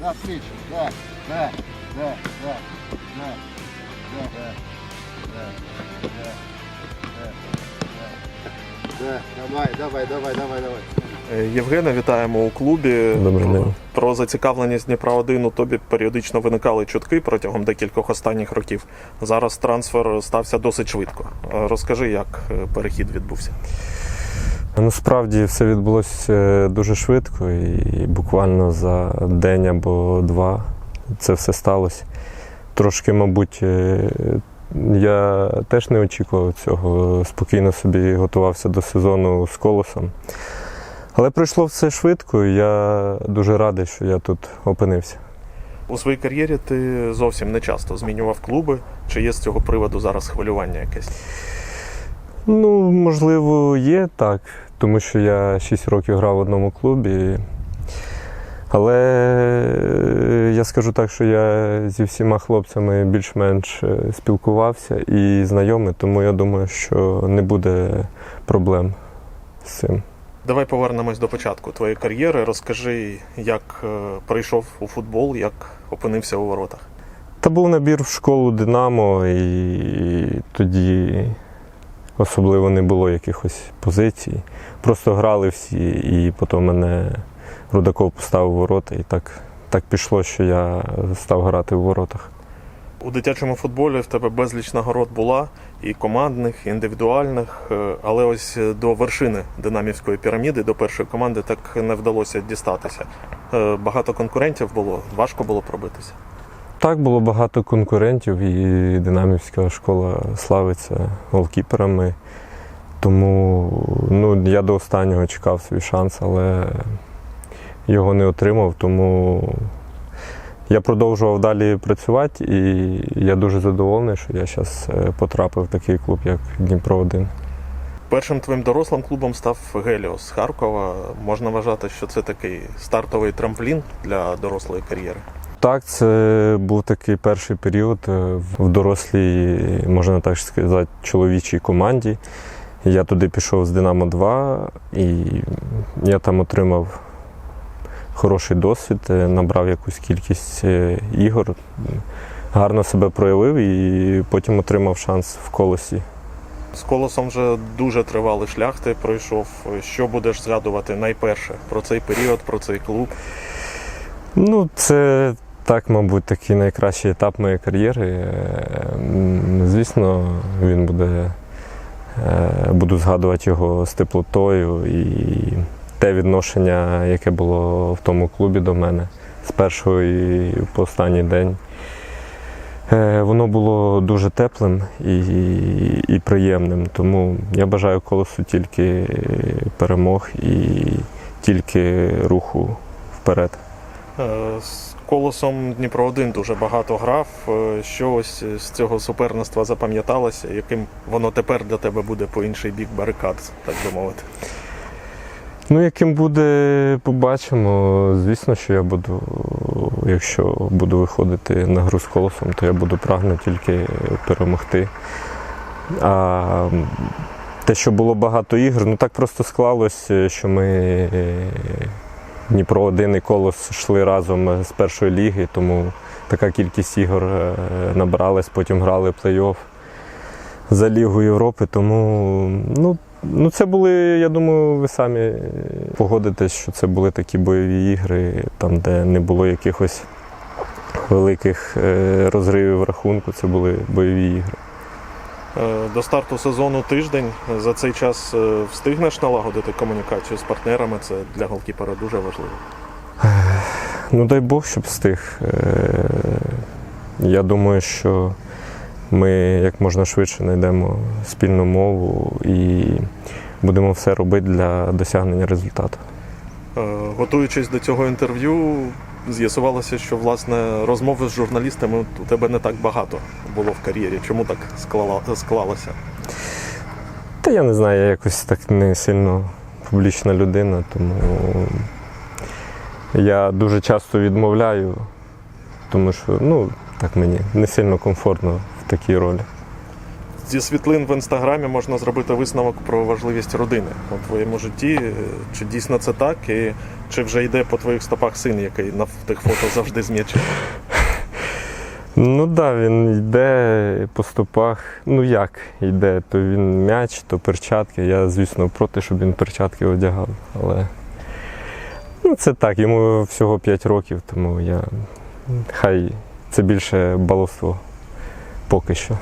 Да, отлично. Да, да, да, да, да, да, да, да, да, да. Давай, давай, давай, давай, давай. Е, Євгена, вітаємо у клубі. Добрий день. Про зацікавленість Дніпра 1 у тобі періодично виникали чутки протягом декількох останніх років. Зараз трансфер стався досить швидко. Е, розкажи, як е, перехід відбувся. Насправді все відбулося е, дуже швидко, і буквально за день або два це все сталося. Трошки, мабуть, е, я теж не очікував цього. Спокійно собі готувався до сезону з колосом. Але пройшло все швидко, і я дуже радий, що я тут опинився. У своїй кар'єрі ти зовсім не часто змінював клуби. Чи є з цього приводу зараз хвилювання якесь? Ну, можливо, є так, тому що я 6 років грав в одному клубі. Але е, я скажу так, що я зі всіма хлопцями більш-менш е, спілкувався і знайомий, тому я думаю, що не буде проблем з цим. Давай повернемось до початку твоєї кар'єри. Розкажи, як е, прийшов у футбол, як опинився у воротах. Та був набір в школу Динамо, і тоді особливо не було якихось позицій. Просто грали всі, і потім мене Рудаков поставив ворота, і так, так пішло, що я став грати в воротах. У дитячому футболі в тебе безліч нагород була і командних, і індивідуальних, е, але ось до вершини динамівської піраміди, до першої команди, так не вдалося дістатися. Е, Багато конкурентів було, важко було пробитися. Так, було багато конкурентів, і динамівська школа славиться голкіперами. Тому ну, я до останнього чекав свій шанс, але його не отримав. Тому я продовжував далі працювати, і я дуже задоволений, що я зараз потрапив в такий клуб, як Дніпро 1. Першим твоїм дорослим клубом став Геліос з Харкова. Можна вважати, що це такий стартовий трамплін для дорослої кар'єри. Так, це був такий перший період е, в дорослій, можна так сказати, чоловічій команді. Я туди пішов з Динамо 2 і я там отримав хороший досвід, е, набрав якусь кількість е, ігор, гарно себе проявив і потім отримав шанс в колосі. З колосом вже дуже тривалий шлях ти пройшов. Що будеш згадувати найперше про цей період, про цей клуб? Ну, це так, мабуть, такий найкращий етап моєї кар'єри. Е, Звісно, він буде. е, Буду згадувати його з теплотою і те відношення, яке було в тому клубі до мене з першого і по останній день. Е, Воно було дуже теплим і, і приємним. Тому я бажаю колосу тільки перемог і тільки руху вперед. Е, З колосом Дніпро 1 дуже багато грав. Е, Що ось з цього суперництва запам'яталося, яким воно тепер для тебе буде по інший бік барикад, так би мовити. Ну, яким буде, побачимо. Звісно, що я буду, якщо буду виходити на гру з колосом, то я буду прагнути тільки перемогти. А те, що було багато ігр, ну так просто склалось, що ми е, Дніпро 1 і колос йшли разом з першої ліги, тому така кількість ігор е, набралась, потім грали плей-офф за Лігу Європи. Тому ну, ну це були, я думаю, ви самі погодитесь, що це були такі бойові ігри, там, де не було якихось великих е, розривів рахунку, це були бойові ігри. Е, До старту сезону тиждень. За цей час е, встигнеш налагодити комунікацію з партнерами. Це для голкіпера дуже важливо. Ну, дай Бог, щоб встиг. Е, Я думаю, що ми як можна швидше знайдемо спільну мову і будемо все робити для досягнення результату. Е, Готуючись до цього інтерв'ю, з'ясувалося, що власне розмови з журналістами у тебе не так багато було в кар'єрі. Чому так склала- склалося? Та я не знаю, я якось так не сильно публічна людина, тому я дуже часто відмовляю, тому що ну, так мені не сильно комфортно в такій ролі. Зі світлин в інстаграмі можна зробити висновок про важливість родини у твоєму житті. Чи дійсно це так? І чи вже йде по твоїх стопах син, який на тих фото завжди з м'ячем? Ну так, да, він йде по стопах. Ну як йде, то він м'яч, то перчатки. Я, звісно, проти, щоб він перчатки одягав. Але ну, це так, йому всього 5 років, тому я хай це більше баловство поки що.